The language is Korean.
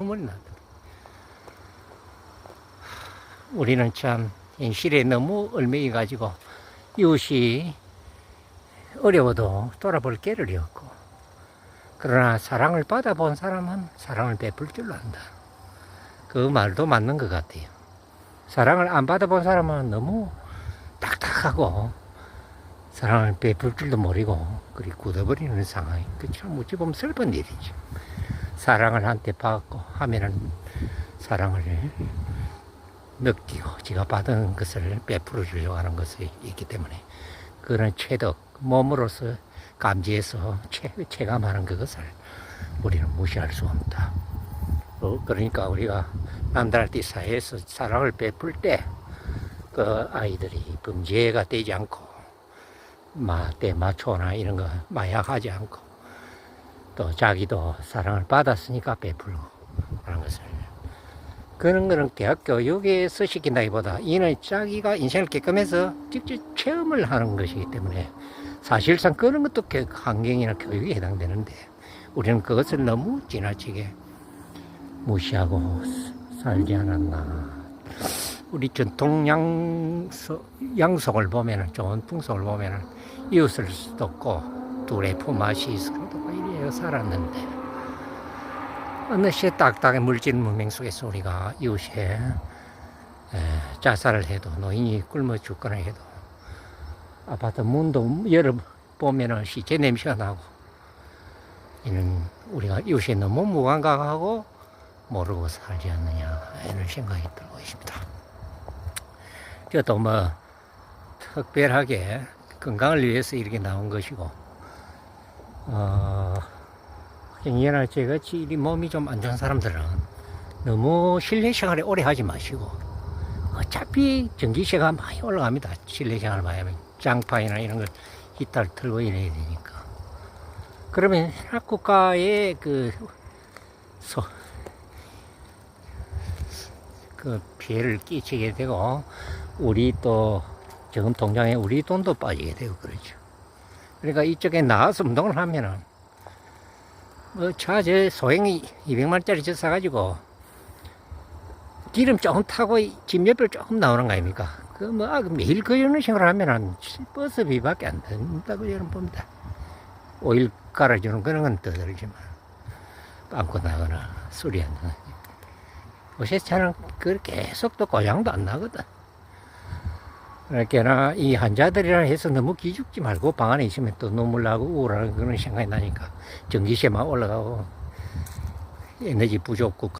눈물이 난다. 우리는 참 현실에 너무 얽매여 가지고 이웃이 어려워도 돌아볼 개를 없고 그러나 사랑을 받아본 사람은 사랑을 베풀 줄 안다. 그 말도 맞는 것 같아요. 사랑을 안 받아본 사람은 너무 딱딱하고 사랑을 베풀 줄도 모르고 그리 굳어버리는 상황이 그참 어찌 보면 슬픈 일이죠. 사랑을 한테 받고 하면은 사랑을 느끼고 지가 받은 것을 베풀어 주려고 하는 것이 있기 때문에 그런 체득 몸으로서 감지해서 체, 체감하는 그것을 우리는 무시할 수 없다. 어, 그러니까 우리가 남들한테 사회에서 사랑을 베풀 때 그 아이들이 범죄가 되지 않고 마대 마초나 이런 거 마약하지 않고 또 자기도 사랑을 받았으니까 베풀고 그런 것을 그런 거는 대학 교육에서 시킨다기보다 이는 자기가 인생을 겪으면서 직접 체험을 하는 것이기 때문에 사실상 그런 것도 교- 환경이나 교육에 해당되는데 우리는 그것을 너무 지나치게 무시하고 살지 않았나. 우리 전통 양서, 양속을 보면은 좋은 풍속을 보면은 이웃을 돕고 둘의 품앗이 서로 이 래요 살았는데 어느새 딱딱한 물질 문명 속에서 우리가 이웃에 에, 자살을 해도 노인이 굶어 죽거나 해도 아파트 문도 열어 보면은 시체 냄새가 나고 이는 우리가 이웃에 너무 무감각하고 모르고 살지 않느냐 이런 생각이 들고 있습니다. 저도 뭐 특별하게 건강을 위해서 이렇게 나온 것이고 어, 형이나 제같이 이 몸이 좀 안 좋은 사람들은 너무 실내 생활에 오래 하지 마시고 어차피 전기세가 많이 올라갑니다. 실내 생활을 많이 하면 장판이나 이런 걸 히터를 틀고 이래야 되니까. 그러면 해당 국가의 그, 소, 그 피해를 끼치게 되고 우리 또 지금 통장에 우리 돈도 빠지게 되고 그러죠. 그러니까 이쪽에 나와서 운동을 하면은 뭐차저 소형이 200만짜리 저 사가지고 기름 조금 타고 집 옆을 조금 나오는 거 아닙니까? 그 뭐 매일 그 정도 생활을 하면은 버스비밖에 안 든다고 저는 봅니다. 오일 깔아주는 그런 건더 들지만 빵꾸 나거나 술이 안 나거나 요새 차는 그 계속 또 고장도 안 나거든. 그러니까 이 환자들이라 해서 너무 기죽지 말고 방 안에 있으면 또 눈물 나고 우울한 그런 생각이 나니까 전기세만 올라가고 에너지 부족고